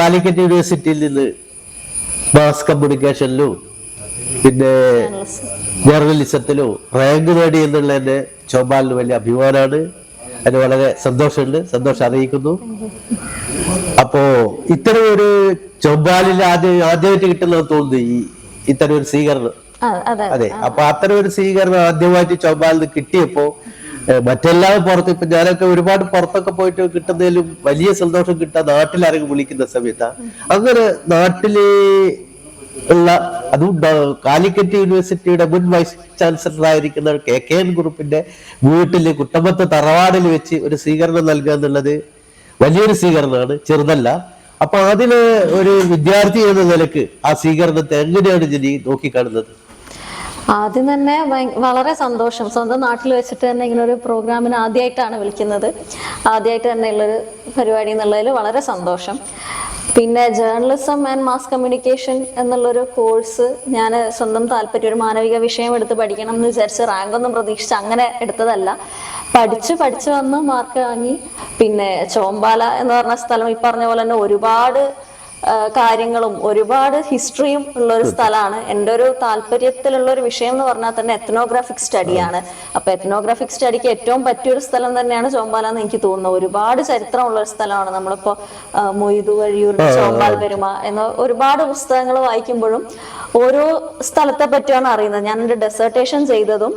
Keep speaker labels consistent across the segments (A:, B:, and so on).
A: കാലിക്കറ്റ് യൂണിവേഴ്സിറ്റിയിൽ നിന്ന് മാസ് കമ്മ്യൂണിക്കേഷനിലും പിന്നെ ജേർണലിസത്തിലും റാങ്ക് നേടി എന്നുള്ള എന്റെ ചോമ്പാലിന് വലിയ അഭിമാനമാണ്. അതിന് വളരെ സന്തോഷമുണ്ട്. സന്തോഷം അറിയിക്കുന്നു. അപ്പോ ഇത്തരം ഒരു ചൊവ്വാലിൽ ആദ്യം ആദ്യമായിട്ട് കിട്ടുന്നത് തോന്നുന്നു ഈ ഇത്തരം ഒരു സ്വീകരണം.
B: അതെ.
A: അപ്പൊ അത്തരം ഒരു സ്വീകരണം ആദ്യമായിട്ട് ചൊവ്വാലിന് കിട്ടിയപ്പോ ഏഹ്, മറ്റെല്ലാവരും പുറത്ത് ഇപ്പൊ ഞാനൊക്കെ ഒരുപാട് പുറത്തൊക്കെ പോയിട്ട് കിട്ടുന്നതിലും വലിയ സന്തോഷം കിട്ടാൻ നാട്ടിലാരെങ്കിലും വിളിക്കുന്ന സമയത്താ. അങ്ങനെ നാട്ടിലെ ഉള്ള അതും കാലിക്കറ്റ് യൂണിവേഴ്സിറ്റിയുടെ മുൻ വൈസ് ചാൻസലർ ആയിരിക്കുന്ന കെ കെ എൻ ഗ്രൂപ്പിന്റെ വീട്ടിൽ കുട്ടമ്പത്ത് തറവാടിൽ വെച്ച് ഒരു സ്വീകരണം നൽകുക എന്നുള്ളത് വലിയൊരു സ്വീകരണമാണ് ചെറുതല്ല. അപ്പൊ അതിന് ഒരു വിദ്യാർത്ഥി എന്ന നിലയ്ക്ക് ആ സ്വീകരണത്തെ എങ്ങനെയാണ് ജനി നോക്കിക്കാണുന്നത്?
B: ആദ്യം തന്നെ വളരെ സന്തോഷം. സ്വന്തം നാട്ടിൽ വെച്ചിട്ട് തന്നെ ഇങ്ങനെ ഒരു പ്രോഗ്രാമിന് ആദ്യമായിട്ടാണ് വിളിക്കുന്നത്. ആദ്യമായിട്ട് തന്നെ ഉള്ളൊരു പരിപാടി എന്നുള്ളതിൽ വളരെ സന്തോഷം. പിന്നെ ജേർണലിസം ആൻഡ് മാസ് കമ്മ്യൂണിക്കേഷൻ എന്നുള്ളൊരു കോഴ്സ് ഞാൻ സ്വന്തം താല്പര്യം ഒരു മാനവിക വിഷയം എടുത്ത് പഠിക്കണം എന്ന് വിചാരിച്ച് റാങ്ക് ഒന്നും പ്രതീക്ഷിച്ച് അങ്ങനെ എടുത്തതല്ല. പഠിച്ച് പഠിച്ച് വന്ന് മാർക്ക് വാങ്ങി. പിന്നെ ചോമ്പാല എന്ന് പറഞ്ഞ സ്ഥലം ഈ പറഞ്ഞ പോലെ തന്നെ ഒരുപാട് കാര്യങ്ങളും ഒരുപാട് ഹിസ്റ്ററിയും ഉള്ള ഒരു സ്ഥലമാണ്. എന്റെ ഒരു താല്പര്യത്തിലുള്ള ഒരു വിഷയം എന്ന് പറഞ്ഞാൽ തന്നെ എത്നോഗ്രാഫിക് സ്റ്റഡിയാണ് അപ്പൊ എത്നോഗ്രാഫിക് സ്റ്റഡിക്ക് ഏറ്റവും പറ്റിയൊരു സ്ഥലം തന്നെയാണ് ചോമ്പാല എന്ന് എനിക്ക് തോന്നുന്നത് ഒരുപാട് ചരിത്രമുള്ള ഒരു സ്ഥലമാണ്. നമ്മളിപ്പോ മൊയ്തു വഴിയൂരിന്റെ ചോമ്പാൽ പെരുമ എന്ന ഒരുപാട് പുസ്തകങ്ങൾ വായിക്കുമ്പോഴും ഓരോ സ്ഥലത്തെ പറ്റിയാണ് അറിയുന്നത്. ഞാൻ എന്റെ ഡെസേർട്ടേഷൻ ചെയ്തതും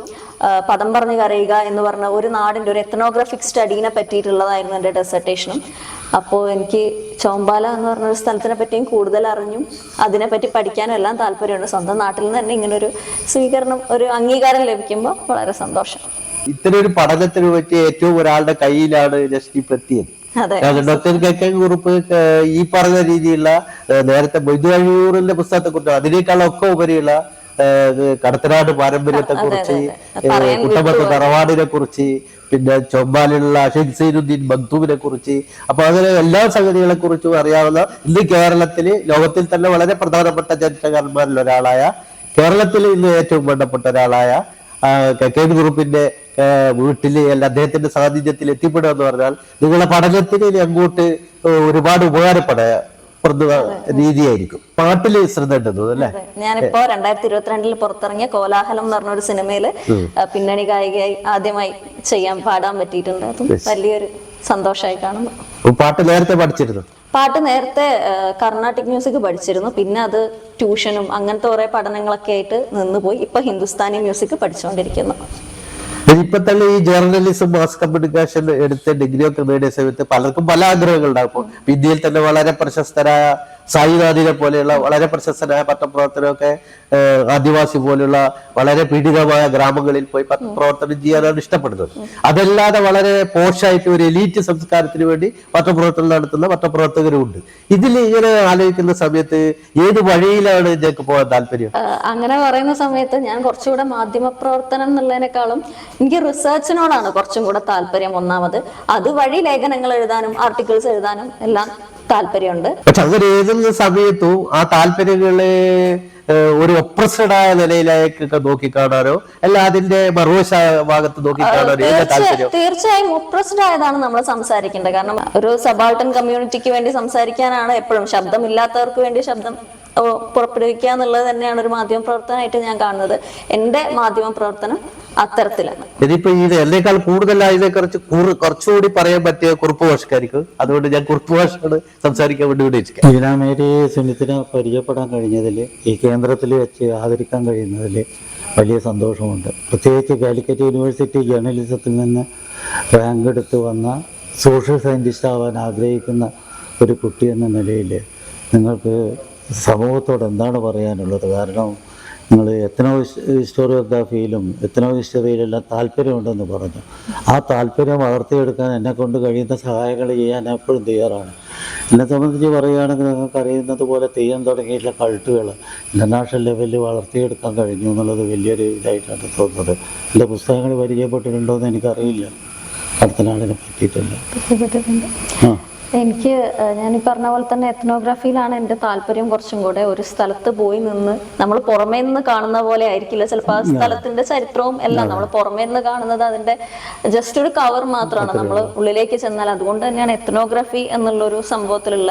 B: പദം പറഞ്ഞു കരയുക എന്ന് പറഞ്ഞ ഒരു നാടിന്റെ ഒരു എത്നോഗ്രാഫിക് സ്റ്റഡീനെ പറ്റിയിട്ടുള്ളതായിരുന്നു എന്റെ ഡെസർട്ടേഷനും അപ്പോൾ എനിക്ക് ചോമ്പാല എന്ന് പറഞ്ഞ ഒരു സ്ഥലത്തിനെ പറ്റിയും കൂടുതൽ അറിഞ്ഞും അതിനെപ്പറ്റി പഠിക്കാനും എല്ലാം താല്പര്യമുണ്ട്. സ്വന്തം നാട്ടിൽ നിന്ന് തന്നെ ഇങ്ങനെ ഒരു സ്വീകരണം ഒരു അംഗീകാരം ലഭിക്കുമ്പോൾ വളരെ സന്തോഷം.
A: ഇത്തരം ഒരു പഠനത്തിന് പറ്റിയ ഏറ്റവും ഒരാളുടെ കയ്യിലാണ് ജസ്റ്റ് പ്രത്യേകം ഡോക്ടർ കെ കെ ഈ പറഞ്ഞ രീതിയിലുള്ള നേരത്തെ മൊയ്തുവഴിയൂറിന്റെ പുസ്തകത്തെ കുറിച്ച് അതിനേക്കാളൊക്കെ ഉപരിയുള്ള കടത്തനാട് പാരമ്പര്യത്തെ കുറിച്ച് കുട്ടമ്പത്ത് തറവാടിനെ കുറിച്ച് പിന്നെ ചൊമ്പാലിലുള്ള അഷീദ് സൈനുദ്ദീൻ മക്തൂമിനെ കുറിച്ച്. അപ്പൊ അങ്ങനെ എല്ലാ സംഗതികളെ കുറിച്ചും അറിയാവുന്ന ഇന്ന് കേരളത്തിൽ ലോകത്തിൽ തന്നെ വളരെ പ്രധാനപ്പെട്ട ചരിത്രകാരന്മാരിൽ ഒരാളായ കേരളത്തിൽ ഇന്ന് ഏറ്റവും വേണ്ടപ്പെട്ട ഒരാളായ കെ ഗ്രൂപ്പിന്റെ വീട്ടിൽ അല്ല അദ്ദേഹത്തിന്റെ സാന്നിധ്യത്തിൽ എത്തിപ്പെടുക എന്ന് പറഞ്ഞാൽ നിങ്ങളുടെ പഠനത്തിന് ഇനി അങ്ങോട്ട് ഒരുപാട് ഉപകാരപ്പെടുന്ന രീതിയായിരിക്കും. പാട്ടിൽ ശ്രദ്ധ ഉണ്ടെന്ന് അല്ലേ.
B: ഞാനിപ്പോ രണ്ടായിരത്തി ഇരുപത്തിരണ്ടിൽ പുറത്തിറങ്ങിയ കോലാഹലം എന്ന് പറഞ്ഞ ഒരു സിനിമയിൽ പിന്നണി ഗായികയായി ആദ്യമായി ചെയ്യാൻ പാടാൻ പറ്റിയിട്ടുണ്ട്. അതും വലിയൊരു സന്തോഷമായി കാണുന്നു.
A: പാട്ട് നേരത്തെ പഠിച്ചിരുന്നു?
B: പാട്ട് നേരത്തെ കർണാട്ടിക് മ്യൂസിക് പഠിച്ചിരുന്നു. പിന്നെ അത് ട്യൂഷനും അങ്ങനത്തെ കുറെ പഠനങ്ങളൊക്കെ ആയിട്ട് നിന്നുപോയി ഇപ്പൊ ഹിന്ദുസ്ഥാനി മ്യൂസിക് പഠിച്ചുകൊണ്ടിരിക്കുന്നു
A: ഇപ്പൊ തന്നെ ഈ ജേർണലിസം മാസ് കമ്മ്യൂണിക്കേഷൻ എടുത്ത് ഡിഗ്രി ഒക്കെ നേടിയ സമയത്ത് പലർക്കും പല ആഗ്രഹങ്ങളുണ്ടാകും ഇപ്പൊ ഇന്ത്യയിൽ തന്നെ വളരെ പ്രശസ്തരായ സായിനാഥിനെ പോലെയുള്ള വളരെ പ്രശസ്തരായ പത്രപ്രവർത്തനമൊക്കെ ആദിവാസി പോലുള്ള വളരെ പീഡിതമായ ഗ്രാമങ്ങളിൽ പോയി പത്രപ്രവർത്തനം ചെയ്യാനാണ് ഇഷ്ടപ്പെടുന്നത്. അതല്ലാതെ വളരെ പോഷായിട്ട് ഒരു എലീറ്റ് സംസ്കാരത്തിന് വേണ്ടി പത്രപ്രവർത്തനം നടത്തുന്ന പത്രപ്രവർത്തകരുമുണ്ട്. ഇതിൽ ഇങ്ങനെ ആലോചിക്കുന്ന സമയത്ത് ഏത് വഴിയിലാണ് ഞങ്ങൾക്ക് പോകാൻ താല്പര്യം?
B: അങ്ങനെ പറയുന്ന സമയത്ത് ഞാൻ കുറച്ചുകൂടെ മാധ്യമ പ്രവർത്തനം എന്നുള്ളതിനേക്കാളും എനിക്ക് റിസർച്ചിനോടാണ് കുറച്ചും കൂടെ താല്പര്യം ഒന്നാമത്. അതുവഴി ലേഖനങ്ങൾ എഴുതാനും ആർട്ടിക്കിൾസ് എഴുതാനും എല്ലാം താല്പര്യമുണ്ട്.
A: പക്ഷെ അങ്ങനെ എഴുതുന്ന സമയത്തും ആ താല്പര്യങ്ങളെ ഒരു ഒപ്രസഡായ നിലയിലേക്കൊക്കെ നോക്കിക്കാണാനോ അല്ല അതിന്റെ മറുവശ ഭാഗത്ത് നോക്കിക്കാണാനോ
B: തീർച്ചയായും ഒപ്രസ്ഡ് ആയതാണ് നമ്മൾ സംസാരിക്കേണ്ടത്. കാരണം ഒരു സബാൾട്ടൻ കമ്മ്യൂണിറ്റിക്ക് വേണ്ടി സംസാരിക്കാനാണ് എപ്പോഴും. ശബ്ദമില്ലാത്തവർക്ക് വേണ്ടി ശബ്ദം പുറപ്പെടുവിക്കുക എന്നുള്ളത് തന്നെയാണ് ഒരു മാധ്യമ പ്രവർത്തനമായിട്ട് ഞാൻ കാണുന്നത്. എന്റെ മാധ്യമ പ്രവർത്തനം അത്തരത്തിലാണ്
A: ഇതിപ്പോ ഇത് എന്നേക്കാൾ കൂടുതൽ അതിനെ കുറ- കുറച്ചുകൂടി പറയാൻ പറ്റിയ കുറുപ്പ് ഭാഷക്കാർക്ക് അതുകൊണ്ട് ഞാൻ കുറുപ്പ് ഭാഷയോട് സംസാരിക്കാൻ വേണ്ടി വിളിച്ചു
C: ലീലാമേരി സുനിത്തിനെ പരിചയപ്പെടാൻ കഴിഞ്ഞതിൽ ഈ കേന്ദ്രത്തിൽ വെച്ച് ആദരിക്കാൻ കഴിയുന്നതിൽ വലിയ സന്തോഷമുണ്ട്. പ്രത്യേകിച്ച് കാലിക്കറ്റ് യൂണിവേഴ്സിറ്റി ജേർണലിസത്തിൽ നിന്ന് റാങ്ക് എടുത്തു വന്ന സോഷ്യൽ സയന്റിസ്റ്റ് ആവാൻ ആഗ്രഹിക്കുന്ന ഒരു കുട്ടി എന്ന നിലയിൽ നിങ്ങൾക്ക് സമൂഹത്തോട് എന്താണ് പറയാനുള്ളത്? കാരണം നിങ്ങൾ എത്തനോ ഹിസ്റ്റോറിയോഗ്രാഫിയിലും എത്തനോ ഹിസ്റ്ററിയിലെല്ലാം താല്പര്യമുണ്ടെന്ന് പറഞ്ഞു. ആ താല്പര്യം വളർത്തിയെടുക്കാൻ എന്നെ കൊണ്ട് കഴിയുന്ന സഹായങ്ങൾ ചെയ്യാൻ എപ്പോഴും തയ്യാറാണ്. എന്നെ സംബന്ധിച്ച് പറയുകയാണെങ്കിൽ നിങ്ങൾക്ക് അറിയുന്നത് പോലെ തെയ്യം തുടങ്ങിയിട്ടുള്ള കൾട്ടുകൾ ഇന്റർനാഷണൽ ലെവലിൽ വളർത്തിയെടുക്കാൻ കഴിഞ്ഞു എന്നുള്ളത് വലിയൊരു ഇതായിട്ടാണ് തോന്നുന്നത്. എന്റെ പുസ്തകങ്ങൾ പരിചയപ്പെട്ടിട്ടുണ്ടോ എന്ന് എനിക്കറിയില്ല. അടുത്ത നാളിനെ പറ്റിയിട്ടില്ല. ആ.
B: എനിക്ക് ഞാൻ ഈ പറഞ്ഞ പോലെ തന്നെ എത്നോഗ്രാഫിയിലാണ് എന്റെ താല്പര്യം കുറച്ചും കൂടെ. ഒരു സ്ഥലത്ത് പോയി നിന്ന് നമ്മൾ പുറമേ നിന്ന് കാണുന്ന പോലെ ആയിരിക്കില്ല. ചിലപ്പോൾ ആ സ്ഥലത്തിന്റെ ചരിത്രവും എല്ലാം നമ്മൾ പുറമേ നിന്ന് കാണുന്നത് അതിന്റെ ജസ്റ്റ് ഒരു കവർ മാത്രമാണ്. നമ്മൾ ഉള്ളിലേക്ക് ചെന്നാൽ അതുകൊണ്ട് തന്നെയാണ് എത്നോഗ്രാഫി എന്നുള്ള ഒരു സംഭവത്തിലുള്ള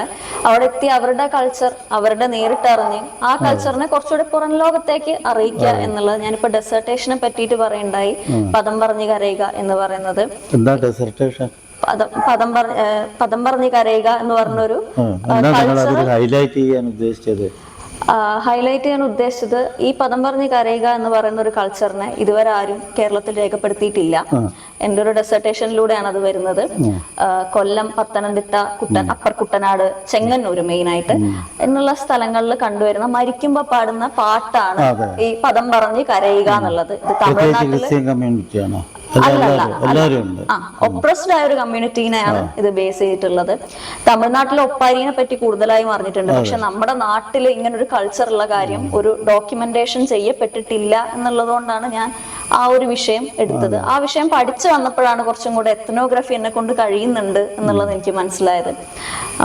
B: അവിടെ എത്തി അവരുടെ കൾച്ചർ അവരുടെ നേരിട്ടറിഞ്ഞ് ആ കൾച്ചറിനെ കുറച്ചുകൂടി പുറം ലോകത്തേക്ക് അറിയിക്കുക എന്നുള്ളത് ഞാനിപ്പോ ഡെസർട്ടേഷനെ പറ്റിയിട്ട് പറയുണ്ടായി പദം പറഞ്ഞു കരയുക എന്ന് പറയുന്നത്.
C: എന്താ ഡെസർട്ടേഷൻ
B: പദം പറഞ്ഞ് പദം പറഞ്ഞ് കരയുക എന്ന് പറഞ്ഞൊരു
C: ഹൈലൈറ്റ് ചെയ്യാൻ ഉദ്ദേശിച്ചത്?
B: ഹൈലൈറ്റ് ചെയ്യാൻ ഉദ്ദേശിച്ചത് ഈ പദം പറഞ്ഞ് കരയുക എന്ന് പറയുന്ന ഒരു കൾച്ചറിനെ ഇതുവരെ ആരും കേരളത്തിൽ രേഖപ്പെടുത്തിയിട്ടില്ല. എന്റെ ഒരു ഡെസർട്ടേഷനിലൂടെയാണ് അത് വരുന്നത്. കൊല്ലം പത്തനംതിട്ട കുട്ടൻ അപ്പർ കുട്ടനാട് ചെങ്ങന്നൂർ മെയിൻ ആയിട്ട് എന്നുള്ള സ്ഥലങ്ങളിൽ കണ്ടുവരുന്ന മരിക്കുമ്പോ പാടുന്ന പാട്ടാണ് ഈ പദം പറഞ്ഞ് കരയുക എന്നുള്ളത്. ഇത്
C: പ്രത്യേകിച്ച്
B: ഒപ്രസ്ഡ് ആയ ഒരു കമ്മ്യൂണിറ്റീനെയാണ് ഇത് ബേസ് ചെയ്തിട്ടുള്ളത്. തമിഴ്നാട്ടിലെ ഒപ്പാരിനെ പറ്റി കൂടുതലായി അറിഞ്ഞിട്ടുണ്ട് പക്ഷെ നമ്മുടെ നാട്ടിൽ ഇങ്ങനെ ഒരു കൾച്ചർ ഉള്ള കാര്യം ഒരു ഡോക്യുമെന്റേഷൻ ചെയ്യപ്പെട്ടിട്ടില്ല എന്നുള്ളത് കൊണ്ടാണ് ഞാൻ ആ ഒരു വിഷയം എടുത്തത്. ആ വിഷയം പഠിച്ചു വന്നപ്പോഴാണ് കുറച്ചും കൂടെ എത്നോഗ്രഫി എന്നെ കൊണ്ട് കഴിയുന്നുണ്ട് എന്നുള്ളത് എനിക്ക് മനസ്സിലായത്.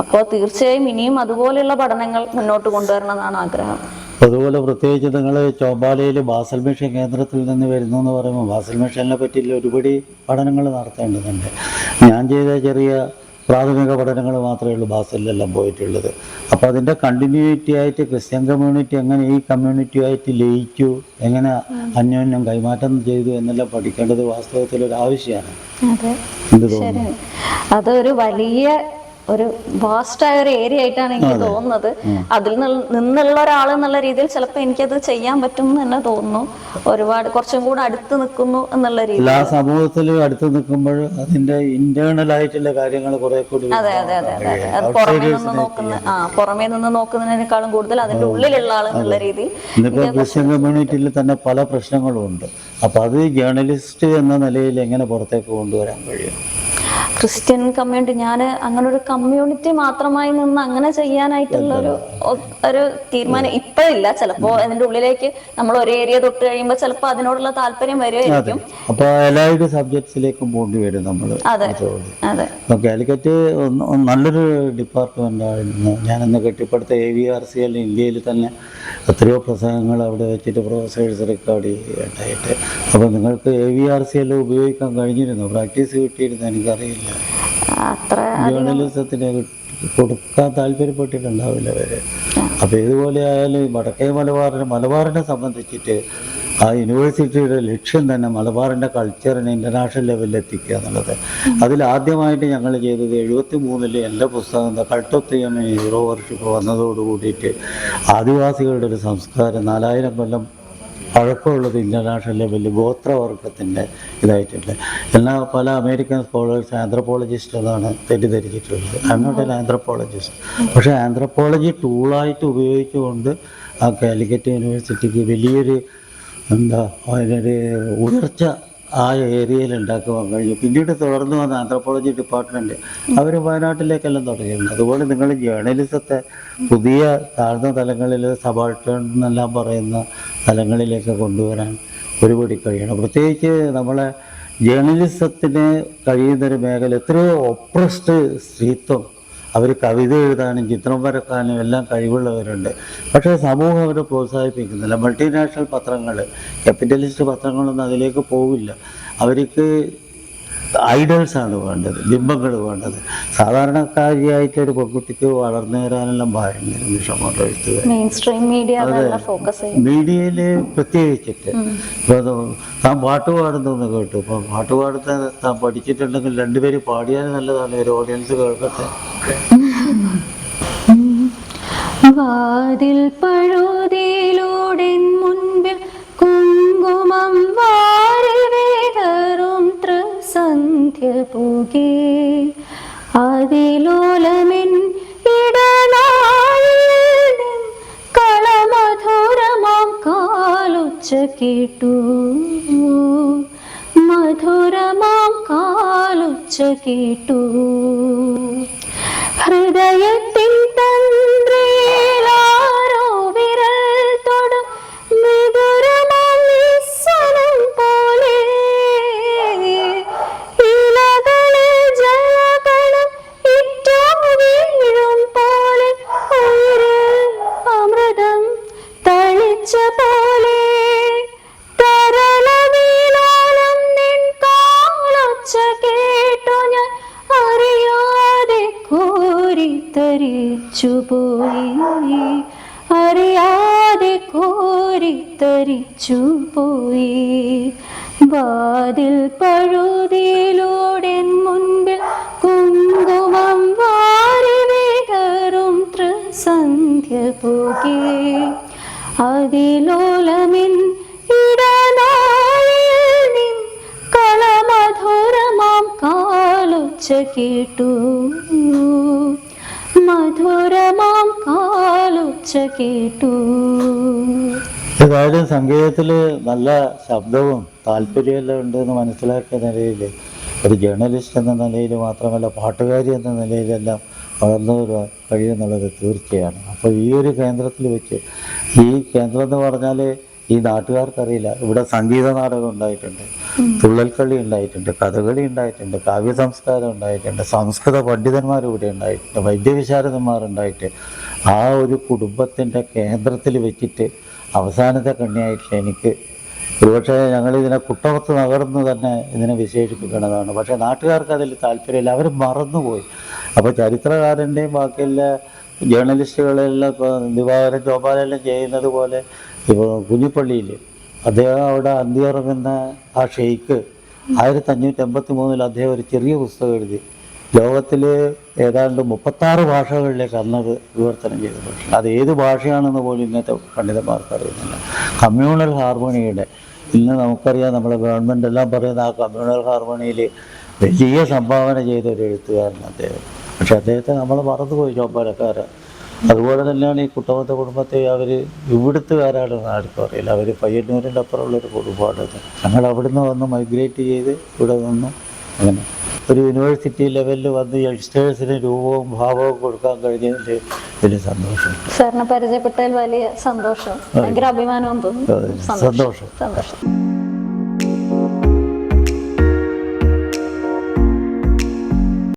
B: അപ്പോൾ തീർച്ചയായും ഇനിയും അതുപോലെയുള്ള പഠനങ്ങൾ മുന്നോട്ട് കൊണ്ടുവരണമെന്നാണ് ആഗ്രഹം.
C: അതുപോലെ പ്രത്യേകിച്ച് നിങ്ങൾ ചോമ്പാലയിൽ ബാസൽ മിഷൻ കേന്ദ്രത്തിൽ നിന്ന് വരുന്നു എന്ന് പറയുമ്പോൾ ബാസൽ മിഷനെ പറ്റിയുള്ള ഒരുപടി പഠനങ്ങൾ നടത്തേണ്ടതുണ്ട്. ഞാൻ ചെയ്ത ചെറിയ പ്രാഥമിക പഠനങ്ങൾ മാത്രമേ ഉള്ളൂ ബാസലിലെല്ലാം പോയിട്ടുള്ളത്. അപ്പോൾ അതിന്റെ കണ്ടിന്യൂറ്റി ആയിട്ട് ക്രിസ്ത്യൻ കമ്മ്യൂണിറ്റി എങ്ങനെ ഈ കമ്മ്യൂണിറ്റിയുമായിട്ട് ലയിച്ചു എങ്ങനെ അന്യോന്യം കൈമാറ്റം ചെയ്തു എന്നെല്ലാം പഠിക്കേണ്ടത് വാസ്തവത്തിൽ ഒരു ആവശ്യമാണ്.
B: അതെ.
C: എന്ത് തോന്നുന്നു?
B: അതൊരു വലിയ ഒരു വാസ്റ്റായ ഒരു ഏരിയ ആയിട്ടാണ് എനിക്ക് തോന്നുന്നത്. അതിൽ നിന്നുള്ള ഒരാൾ എന്നുള്ള രീതിയിൽ ചിലപ്പോൾ എനിക്കത് ചെയ്യാൻ പറ്റും എന്ന് തന്നെ തോന്നുന്നു. ഒരുപാട് കുറച്ചും കൂടെ അടുത്ത് നിൽക്കുന്നു എന്നുള്ള രീതി
C: എല്ലാ സമൂഹത്തിലും അടുത്ത് നിൽക്കുമ്പോൾ അതിന്റെ ഇന്റേണൽ ആയിട്ടുള്ള കാര്യങ്ങൾ കുറെ കൂടി
B: അതെ അതെ അതെ അതെ അതെ. പുറമേ നിന്ന് നോക്കുന്ന ആ പുറമേ നിന്ന് നോക്കുന്നതിനേക്കാളും കൂടുതൽ അതിന്റെ ഉള്ളിലുള്ള ആൾ എന്നുള്ള രീതിയിൽ
C: ക്രിസ്ത്യൻ കമ്മ്യൂണിറ്റിയിൽ തന്നെ പല പ്രശ്നങ്ങളും ഉണ്ട്. അപ്പൊ അത് ജേർണലിസ്റ്റ് എന്ന നിലയിൽ എങ്ങനെ പുറത്തേക്ക് കൊണ്ടുവരാൻ കഴിയും?
B: ക്രിസ്ത്യൻ കമ്മ്യൂണിറ്റി ഞാൻ അങ്ങനെ ഒരു കമ്മ്യൂണിറ്റി മാത്രമായി നിന്ന് അങ്ങനെ ചെയ്യാനായിട്ടുള്ള ഒരു ഒരു തീരുമാനം ഇപ്പഴില്ല. ചിലപ്പോ അതിന്റെ ഉള്ളിലേക്ക് നമ്മൾ ഒരു ഏരിയ തൊട്ട് കഴിയുമ്പോൾ ചിലപ്പോ അതിനോടുള്ള താല്പര്യം വരുമായിരിക്കും
C: അപ്പോൾ എല്ലാവരുടെ സബ്ജക്ട്സിലേക്കും പോണ്ടി വരും നമ്മൾ
B: അതെ. അതെ.
C: കാലിക്കറ്റ് നല്ലൊരു ഡിപ്പാർട്ട്മെന്റ് ആയിരുന്നു ഞാൻ അന്ന് കെട്ടിപ്പടുത്ത A V R C L ഇന്ത്യയിൽ തന്നെ എത്രയോ പ്രസംഗങ്ങൾ അവിടെ വെച്ചിട്ട് പ്രൊഫസേഴ്സ് റെക്കോർഡ് ചെയ്യുകയുണ്ടായിട്ട് അപ്പോൾ നിങ്ങൾക്ക് A V R C L ഉപയോഗിക്കാൻ കഴിഞ്ഞിരുന്നു? പ്രാക്ടീസ് കിട്ടിയിരുന്നു? എനിക്കറിയില്ല.
B: അത്ര
C: ജേർണലിസത്തിന് കൊടുക്കാൻ താല്പര്യപ്പെട്ടിട്ടുണ്ടാവില്ല അവർ അപ്പോൾ ഇതുപോലെ ആയാലും വടക്കേ മലബാറിന് മലബാറിനെ സംബന്ധിച്ചിട്ട് ആ യൂണിവേഴ്സിറ്റിയുടെ ലക്ഷ്യം തന്നെ മലബാറിന്റെ കൾച്ചറിനെ ഇന്റർനാഷണൽ ലെവലിൽ എത്തിക്കുക എന്നുള്ളത്. അതിൽ ആദ്യമായിട്ട് ഞങ്ങൾ ചെയ്തത് എഴുപത്തി മൂന്നിൽ എന്റെ പുസ്തകം the cult of hero worship വന്നതോട് കൂടിയിട്ട് ആദിവാസികളുടെ ഒരു സംസ്കാരം നാലായിരം കൊല്ലം പഴക്കമുള്ളത് ഇന്റർനാഷണൽ ലെവലിൽ ഗോത്രവർഗത്തിന്റെ ഇതായിട്ടുണ്ട്. എല്ലാ പല അമേരിക്കൻ സ്കോളേഴ്സ് ആന്ത്രപ്പോളജിസ്റ്റ് എന്നാണ് തെറ്റിദ്ധരിച്ചിട്ടുള്ളത്. I M not N anthropologist പക്ഷേ ആന്ത്രപ്പോളജി ടൂളായിട്ട് ഉപയോഗിച്ചുകൊണ്ട് ആ കാലിക്കറ്റ് യൂണിവേഴ്സിറ്റിക്ക് വലിയൊരു എന്താ അതിനൊരു ഉയർച്ച ആ ഏരിയയിൽ ഉണ്ടാക്കുവാൻ കഴിഞ്ഞു. പിന്നീട് തുടർന്ന് വന്ന ആന്ത്രപ്പോളജി ഡിപ്പാർട്ട്മെന്റ് അവർ വയനാട്ടിലേക്കെല്ലാം തുടങ്ങിയിരുന്നു അതുപോലെ നിങ്ങൾ ജേർണലിസത്തെ പുതിയ താഴ്ന്ന തലങ്ങളിൽ സബാൾട്ടേൺ എന്നെല്ലാം പറയുന്ന തലങ്ങളിലേക്ക് കൊണ്ടുവരാൻ ഒരുപടി കഴിയണം. പ്രത്യേകിച്ച് നമ്മളെ ജേർണലിസത്തിന് കഴിയുന്നൊരു മേഖല എത്രയോ ഒപ്രസ്ഡ് സ്ത്രീത്വം അവർ കവിത എഴുതാനും ചിത്രം വരക്കാനും എല്ലാം കഴിവുള്ളവരുണ്ട്. പക്ഷേ സമൂഹം അവരെ പ്രോത്സാഹിപ്പിക്കുന്നില്ല. മൾട്ടിനാഷണൽ പത്രങ്ങൾ ക്യാപിറ്റലിസ്റ്റ് പത്രങ്ങളൊന്നും അതിലേക്ക് പോവില്ല. അവർക്ക് ഐഡൽസ് ആണ് വേണ്ടത് ബിംബങ്ങൾ വേണ്ടത്. സാധാരണക്കാരിയായിട്ട് ഒരു പെൺകുട്ടിക്ക് വളർന്നു വരാനെല്ലാം ഭയങ്കര വിഷമമുണ്ട് എഴുത്തുകാർ മീഡിയയിൽ പ്രത്യേകിച്ചിട്ട്. ഇപ്പോൾ താൻ പാട്ട് പാടുന്നു കേട്ടു. ഇപ്പൊ പാട്ട് പാടുന്ന താൻ പഠിച്ചിട്ടുണ്ടെങ്കിൽ രണ്ടുപേരും പാടിയാൽ നല്ലതാണ് ഒരു ഓഡിയൻസ് കേൾക്കട്ടെ.
B: വാതിൽ പഴുതിയിലൂടെ മുൻപിൽ അതിലോലമിൻ ഇടനാഴിൽ കളമധുരമാം കാലുച്ച കേട്ടു. മധുരമാം കാലുച്ച കേട്ടു. മരിച്ചുപോയി. അറിയാതെ കോരി തരിച്ചുപോയി. വാതിൽ പഴുതിയിലൂടെ മുൻപിൽ കുങ്കുമം വാരി വിടറും ത്രസന്ധ്യ പോകി. അതിലോലമിൻ ഇടനായിൻ കളമധുരമാം കാലുച്ച കേട്ടു. മധുരമാം കാലുച്ച കേട്ടു.
C: ഏതായാലും സംഗീതത്തിൽ നല്ല ശബ്ദവും താല്പര്യമെല്ലാം ഉണ്ടെന്ന് മനസ്സിലാക്കിയ നിലയിൽ ഒരു ജേർണലിസ്റ്റ് എന്ന നിലയിൽ മാത്രമല്ല പാട്ടുകാരി എന്ന നിലയിലെല്ലാം വളർന്നു വരാൻ കഴിയുമെന്നുള്ളത് തീർച്ചയാണ്. അപ്പോൾ ഈ ഒരു കേന്ദ്രത്തിൽ വെച്ച് ഈ കേന്ദ്രം എന്ന് പറഞ്ഞാൽ ഈ നാട്ടുകാർക്കറിയില്ല. ഇവിടെ സംഗീത നാടകം ഉണ്ടായിട്ടുണ്ട്. തുള്ളൽക്കളി ഉണ്ടായിട്ടുണ്ട്. കഥകളി ഉണ്ടായിട്ടുണ്ട്. കാവ്യ സംസ്കാരം ഉണ്ടായിട്ടുണ്ട്. സംസ്കൃത പണ്ഡിതന്മാർ ഇവിടെ ഉണ്ടായിട്ടുണ്ട്. വൈദ്യവിശാരദന്മാർ ഉണ്ടായിട്ട് ആ ഒരു കുടുംബത്തിന്റെ കേന്ദ്രത്തിൽ വെച്ചിട്ട് അവസാനത്തെ കണ്ണിയായിട്ട് എനിക്ക്. ഒരുപക്ഷെ ഞങ്ങൾ ഇതിനെ കുട്ടമത്ത് നഗർന്ന് തന്നെ ഇതിനെ വിശേഷിപ്പിക്കുന്നതാണ് പക്ഷേ നാട്ടുകാർക്ക് അതിൽ താല്പര്യമില്ല. അവർ മറന്നുപോയി. അപ്പോൾ ചരിത്രകാരന്റെയും ബാക്കിയുള്ള ജേർണലിസ്റ്റുകളെല്ലാം ഇപ്പോൾ ദിവാകരൻ ചോപാലെല്ലാം ചെയ്യുന്നത് പോലെ ഇപ്പോൾ കുഞ്ഞിപ്പള്ളിയിൽ അദ്ദേഹം അവിടെ അന്തിയിറങ്ങുന്ന ആ ഷെയ്ക്ക് ആയിരത്തി അഞ്ഞൂറ്റി എൺപത്തി മൂന്നിൽ അദ്ദേഹം ഒരു ചെറിയ പുസ്തകം എഴുതി. ലോകത്തിൽ ഏതാണ്ട് മുപ്പത്താറ് ഭാഷകളിലേക്ക് അന്നത് വിവർത്തനം ചെയ്ത ഭാഷ അത് ഏത് ഭാഷയാണെന്ന് പോലും ഇന്നത്തെ പണ്ഡിതന്മാർക്ക് അറിയുന്നില്ല. കമ്മ്യൂണൽ ഹാർമോണിയുടെ ഇന്ന് നമുക്കറിയാം നമ്മുടെ ഗവൺമെന്റ് എല്ലാം പറയുന്ന ആ കമ്മ്യൂണൽ ഹാർമോണിയിൽ വലിയ സംഭാവന ചെയ്ത ഒരു എഴുത്തുകാരൻ അദ്ദേഹം. പക്ഷെ അദ്ദേഹത്തെ നമ്മൾ മറന്നുപോയി ചോപ്പാലക്കാരൻ അതുപോലെ തന്നെയാണ് ഈ കുട്ടമത്തെ കുടുംബത്തെ അവർ ഇവിടുത്തുകാരാണെന്ന് ആർക്കും അറിയില്ല. അവർ പയ്യന്നൂരിന്റെ അപ്പുറമുള്ളൊരു കുടുംബമാണ്. ഞങ്ങൾ അവിടുന്ന് വന്ന് മൈഗ്രേറ്റ് ചെയ്ത് ഇവിടെ നിന്ന് അങ്ങനെ ഒരു യൂണിവേഴ്സിറ്റി ലെവലിൽ വന്ന് യങ്സ്റ്റേഴ്സിന് രൂപവും ഭാവവും കൊടുക്കാൻ കഴിഞ്ഞതിൽ വലിയ സന്തോഷം.
B: സാറിനെ പരിചയപ്പെട്ടതിൽ വലിയ സന്തോഷം. ഭയങ്കര അഭിമാനം തോന്നുന്നു.
C: സന്തോഷം.
B: സന്തോഷം.